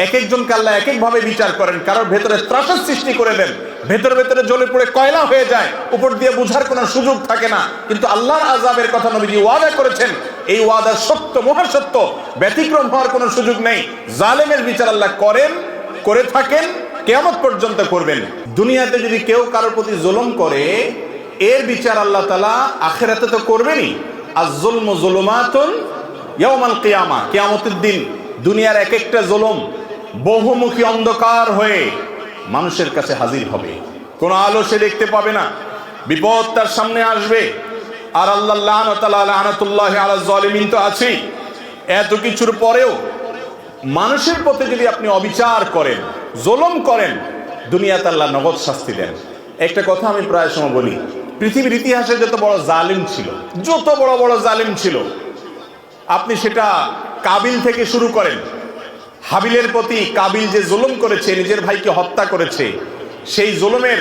এক একজনকে আল্লাহ এক একভাবে বিচার করেন। কারোর ভেতরে ত্রাসের সৃষ্টি করে দেন। ভেতরে ভেতরে জ্বলে পড়ে কয়লা হয়ে যায়। উপর দিয়ে বুঝার কোনো সুযোগ থাকে না। কিন্তু আল্লাহর আজাবের কথা নবীজি ওয়াদা করেছেন। এই ওয়াদা সত্য, মহাসত্য, ব্যতিক্রম হওয়ার কোনো সুযোগ নেই। জালেমের বিচার আল্লাহ করেন, করে থাকেন, কেয়ামত পর্যন্ত করবেন। দুনিয়াতে যদি কেউ কারোর প্রতি জুলুম করে, এর বিচার আল্লাহ তালা আখেরাতে তো করবেনই। আর জুলম জুলুমাতুন কিয়ামা। কিয়ামতের দিন দুনিয়ার এক একটা জুলুম বহুমুখী অন্ধকার হয়ে মানুষের কাছে হাজির হবে। কোনো আলো সে দেখতে পাবে না। বিপদ তার সামনে আসবে। আর আল্লাহ তো আছেই। এত কিছুর পরেও মানুষের প্রতি যদি আপনি অবিচার করেন, জুলুম করেন, দুনিয়াতে আল্লাহ নগদ শাস্তি দেন। একটা কথা আমি প্রায় সময় বলি, পৃথিবীর ইতিহাসে যত বড় জালিম ছিল, যত বড় বড় জালিম ছিল, আপনি সেটা কাবিল থেকে শুরু করেন হাবিলের প্রতি কাবিল যে জুলুম করেছে, নিজের ভাইকে হত্যা করেছে, সেই জুলুমের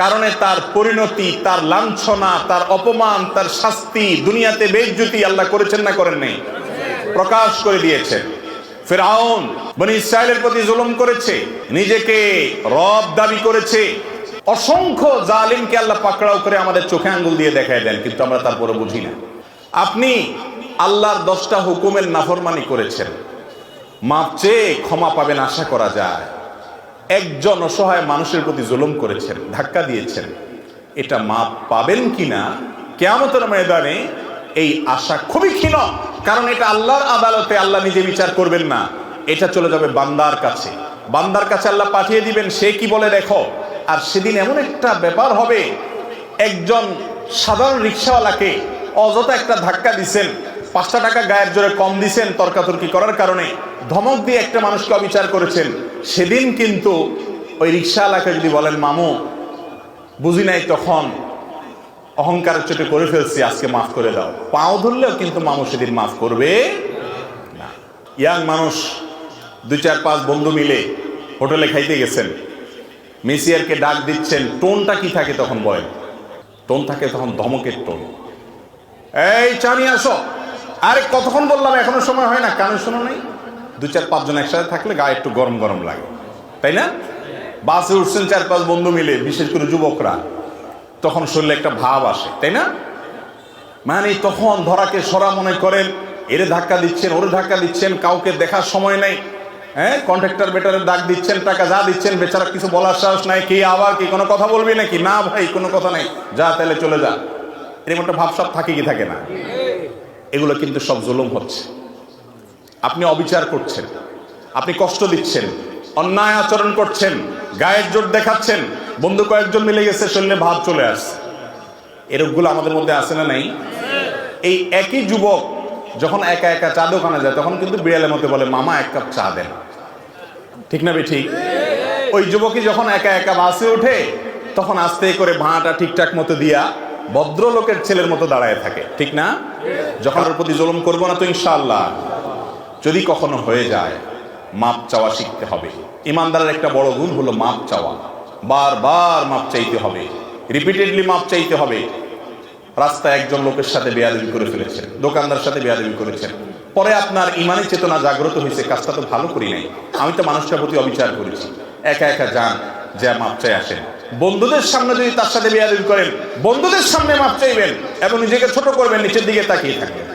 কারণে তার পরিণতি, তার লাঞ্ছনা, তার অপমান, তার শাস্তি, দুনিয়াতে বেজ্জুতি আল্লাহ করেছেন না করেন নাই প্রকাশ করে দিয়েছেন। ফেরাউন বনি ইসরায়েলের প্রতি জুলুম করেছে, নিজেকে রব দাবি করেছে। অসংখ্য জালিমকে আল্লাহ পাকড়াও করে আমাদের চোখে আঙ্গুল দিয়ে দেখায় দেন, কিন্তু আমরা তারপরে বুঝি না। আপনি আল্লাহর দশটা হুকুমের নাফরমানি করেছেন। মাপ চেয়ে ক্ষমা পাবেন আশা করা যায়। একজন অসহায় মানুষের প্রতি জুলুম করেছেন, ধাক্কা দিয়েছেন। এটা মাপ পাবেন কিনা? কেয়ামতের ময়দানে এই আশা খুবই ক্ষীণ, কারণ এটা আল্লাহর আদালতে আল্লাহ নিজে বিচার করবেন না। এটা চলে যাবে বান্দার কাছে। বান্দার কাছে আল্লাহ পাঠিয়ে দিবেন, সে কি বলে দেখো। আর সেদিন এমন একটা ব্যাপার হবে, একজন সাধারণ রিক্সাওয়ালাকে অযথা একটা ধাক্কা দিছেন পাঁচটা টাকা গায়ের জোরে কম দিছেন তর্কাতর্কি করার কারণে। ধমক দিয়ে একটা মানুষকে অবিচার করেছেন। সেদিন কিন্তু ওই রিক্সাওয়ালাকে যদি বলেন, মামু, বুঝি নাই তখন অহংকারের চোটে করে ফেলছি, আজকে মাফ করে দাও। পাও ধরলেও কিন্তু মামু সেদিন মাফ করবে না। ইয়াং মানুষ, দুই চার পাঁচ বন্ধু মিলে হোটেলে খাইতে গেছেন। মেসিয়ারকে ডাক দিচ্ছেন, টোনটা কি থাকে? তখন বলেন, টোন থাকে তখন ধমকের টোন। এই চানি আসো। আরে কতক্ষণ বললাম, এখনও সময় হয় না, কানে শোনো নাই? দু চার পাঁচজন একসাথে থাকলে গায়ে একটু গরম গরম লাগে। তাই না? বাসে উঠছেন চার পাঁচ বন্ধু মিলে, বিশেষ করে যুবকরা, তখন শরীরে একটা ভাব আসে, তাই না? মানে তখন ধরাকে সরা মনে করেন, এরে ধাক্কা দিচ্ছেন, ওরে ধাক্কা দিচ্ছেন, কাউকে দেখার সময় নেই। হ্যাঁ কন্ট্রাক্টর বেটারের ডাক দিচ্ছেন, টাকা যা দিচ্ছেন, বেচারা কিছু বলার সাহস নাই, কি আবার কি কোনো কথা বলবি নাকি? না ভাই, কোনো কথা নাই। যা তাহলে চলে যা। এরকম একটা ভাবসাব থাকে কি থাকে না? এগুলো কিন্তু সব জুলুম হচ্ছে। আপনি অবিচার করছেন, আপনি কষ্ট দিচ্ছেন, অন্যায় আচরণ করছেন, গায়ের জোর দেখাচ্ছেন, বন্ধু কয়েকজন মিলে গেছে, শরীরে ভাব চলে আসছে। এরকমগুলো আমাদের মধ্যে আছে না নাই? এই একই যুবক যখন একা একা চা দোকানে যায়, তখন কিন্তু বিড়ালের মধ্যে বলে, মামা, এক কাপ চা দেন। ঠিক না বে ঠিক? ওই যুবকই যখন একা একা বাসে ওঠে, তখন আস্তে করে ভাঁটা ঠিকঠাক মতো দিয়া ভদ্রলোকের ছেলের মতো দাঁড়ায় থাকে, ঠিক না? যখন ওর প্রতি জুলুম করব না তো ইনশাআল্লাহ। যদি কখনো হয়ে যায়, মাপ চাওয়া শিখতে হবে। ইমানদারের একটা বড় গুণ হলো মাপ চাওয়া। বারবার মাপ চাইতে হবে। রিপিটেডলি মাপ চাইতে হবে। রাস্তায় একজন লোকের সাথে বেয়াদবি করে ফেলেছেন, দোকানদার সাথে বেয়াদবি করেছেন। পরে আপনার ইমানি চেতনা জাগ্রত হয়েছে, কাজটা তো ভালো করি নাই। আমি তো মানুষটার প্রতি অবিচার করেছি। একা একা যান, যা মাপ চাই আসেন। বন্ধুদের সামনে যদি তার সাথে বেয়াদবি করেন, বন্ধুদের সামনে মাপ চাইবেন এবং নিজেকে ছোট করবেন, নিচের দিকে তাকিয়ে থাকবেন।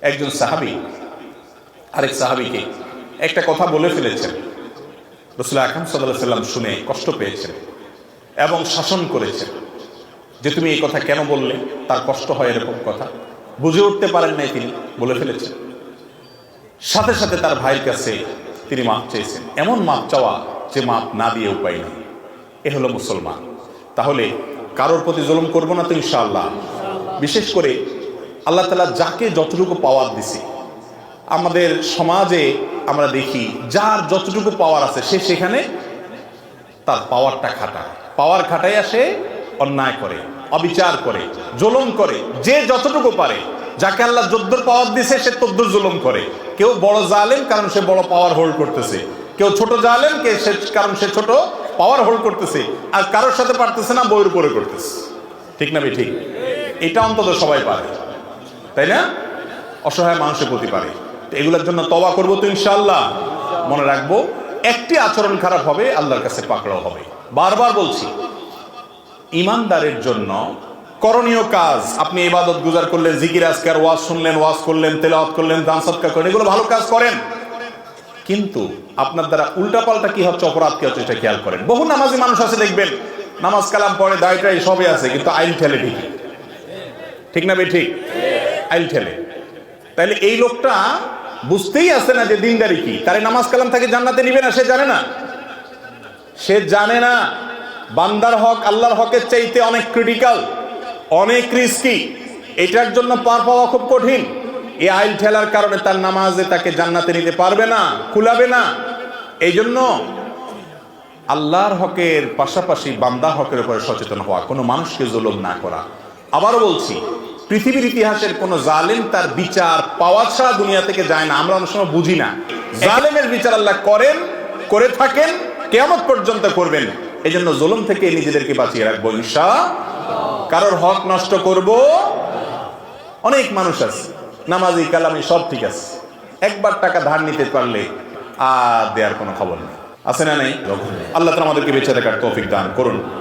একজন সাহাবি, আরেক সাহাবিকে একটা কথা বলে ফেলেছেন। রসুল আকাম সাল্লাহ সাল্লাম শুনে কষ্ট পেয়েছেন এবং শাসন করেছেন যে তুমি এই কথা কেন বললে? তার কষ্ট হয় এরকম কথা। বুঝে উঠতে পারেন নাই তিনি, বলে ফেলেছেন। সাথে সাথে তার ভাইয়ের কাছে তিনি মাপ চেয়েছেন। এমন মাপ চাওয়া যে মাপ না দিয়ে উপায় নেই। এ হলো মুসলমান। তাহলে কারোর প্রতি জুলুম করব না তো ইনশাআল্লাহ। বিশেষ করে আল্লাহ তালা যাকে যতটুকু পাওয়ার দিছি। আমাদের সমাজে আমরা দেখি, যার যতটুকু পাওয়ার আছে সে সেখানে তার পাওয়ারটা খাটায়। পাওয়ার খাটাই আসে অন্যায় করে, অবিচার করে, জুলুম করে, যে যতটুকু পারে। যাকে আল্লাহ যদ্দুর পাওয়ার দিছে, সে তদ্দুর জুলুম করে। কেউ বড় জালেম, কারণ সে বড় পাওয়ার হোল্ড করতেছে। কেউ ছোট জালেম, কে সে কারণ সে ছোট পাওয়ার হোল্ড করতেছে। আর কারোর সাথে পারতেছে না বইয়ের উপরে করতেছে। ঠিক না ঠিক এটা অন্তত সবাই পারে। তাই না? অসহায় মানুষের প্রতি পারে। তো এগুলোর জন্য তবা করব তো ইনশাল্লাহ মনে রাখব, একটি আচরণ খারাপ হবে, আল্লাহর কাছে পাকড়াও হবে। বারবার বলছি, ইমানদারের জন্য করণীয় কাজ, আপনি ইবাদত গুজার করলেন, জিকির, আজকার, ওয়াজ শুনলেন, ওয়াজ করলেন, তেলাওয়াত করলেন, দান সৎকার করলেন, এগুলো ভালো কাজ করেন। কিন্তু আপনার দ্বারা উল্টাপাল্টা কি হচ্ছে, অপরাধ কি হচ্ছে এটা খেয়াল করেন। বহু নামাজি মানুষ আছে, দেখবেন, নামাজ কালাম পড়ে দায়টাই সবই আছে, কিন্তু আইন ঠেলে ঠিক ঠিক না বে ঠিক? আইন ঠেলে। তাহলে এই লোকটা বুঝতেই আছে না যে দিনদারি কি। তারে নামাজ কালাম তাকে জান্নাতে নিবে না, সে জানে না। সে জানে না, বান্দার হক, আল্লাহর হকের চাইতে অনেক ক্রিটিক্যাল অনেক রিস্কি এটার জন্য পার পাওয়া খুব কঠিন। এই আইল ঠেলার কারণে তার নামাজে তাকে জান্নাতে নিতে পারবে না, কুলাবে না। এই জন্য আল্লাহর হকের পাশাপাশি বান্দা হকের উপরে সচেতন হওয়া, কোনো মানুষকে জুলুম না করা। আবারও বলছি, পৃথিবীর ইতিহাসের কোন জালেম তার বিচার পাওয়া ছাড়া দুনিয়া থেকে যায় না। আমরা অনেক সময় বুঝি না। জালেমের বিচার আল্লাহ করেন, করে থাকেন কেমন পর্যন্ত করবেন। এই জন্য জুলুম থেকে নিজেদেরকে বাঁচিয়ে রাখব ঈশা কারোর হক নষ্ট করব, অনেক মানুষ আছে। নামাজি কালামি সব ঠিক আছে। একবার টাকা ধার নিতে পারলে আর দেওয়ার কোনো খবর নেই। আছে না নেই? আল্লাহ আমাদেরকে বেঁচে থাকার তৌফিক দান করুন।